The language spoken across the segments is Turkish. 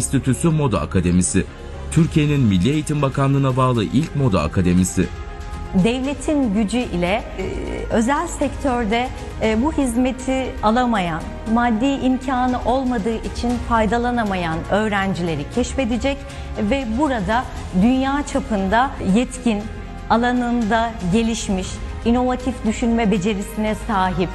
Enstitüsü Moda Akademisi. Türkiye'nin Milli Eğitim Bakanlığı'na bağlı ilk moda akademisi. devletin gücü ile e, özel sektörde e, bu hizmeti alamayan, maddi imkanı olmadığı için faydalanamayan öğrencileri keşfedecek ve burada dünya çapında yetkin, alanında gelişmiş, inovatif düşünme becerisine sahip,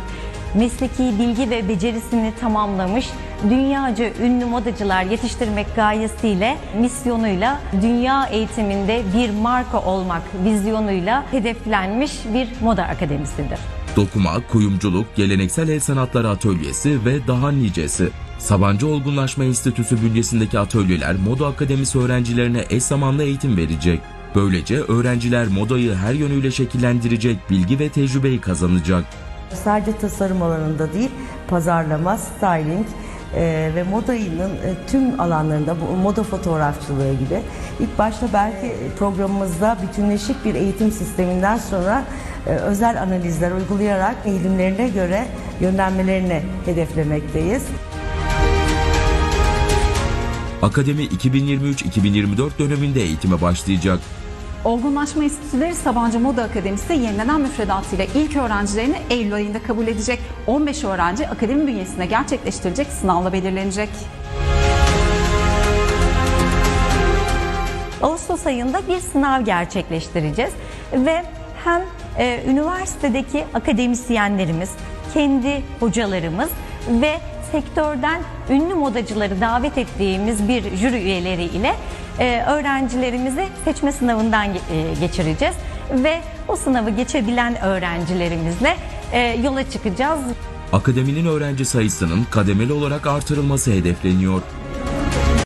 mesleki bilgi ve becerisini tamamlamış dünyaca ünlü modacılar yetiştirmek gayesiyle, misyonuyla dünya eğitiminde bir marka olmak vizyonuyla hedeflenmiş bir moda akademisidir. Dokuma, kuyumculuk, geleneksel el sanatları atölyesi ve daha nicesi. Sabancı Olgunlaşma Enstitüsü bünyesindeki atölyeler Moda Akademisi öğrencilerine eş zamanlı eğitim verecek. Böylece öğrenciler modayı her yönüyle şekillendirecek bilgi ve tecrübeyi kazanacak. Sadece tasarım alanında değil, pazarlama, styling e, ve modanın e, tüm alanlarında, bu moda fotoğrafçılığı gibi. İlk başta belki programımızda bütünleşik bir eğitim sisteminden sonra e, özel analizler uygulayarak eğilimlerine göre yönlenmelerini hedeflemekteyiz. Akademi 2023-2024 döneminde eğitime başlayacak. Olgunlaşma Enstitüleri Sabancı Moda Akademisi yenilenen müfredatıyla ilk öğrencilerini Eylül ayında kabul edecek. 15 öğrenci akademi bünyesinde gerçekleştirecek sınavla belirlenecek. Ağustos ayında bir sınav gerçekleştireceğiz ve hem e, üniversitedeki akademisyenlerimiz, kendi hocalarımız ve sektörden ünlü modacıları davet ettiğimiz bir jüri üyeleri ile e, öğrencilerimizi seçme sınavından e, geçireceğiz ve o sınavı geçebilen öğrencilerimizle e, yola çıkacağız. Akademinin öğrenci sayısının kademeli olarak artırılması hedefleniyor.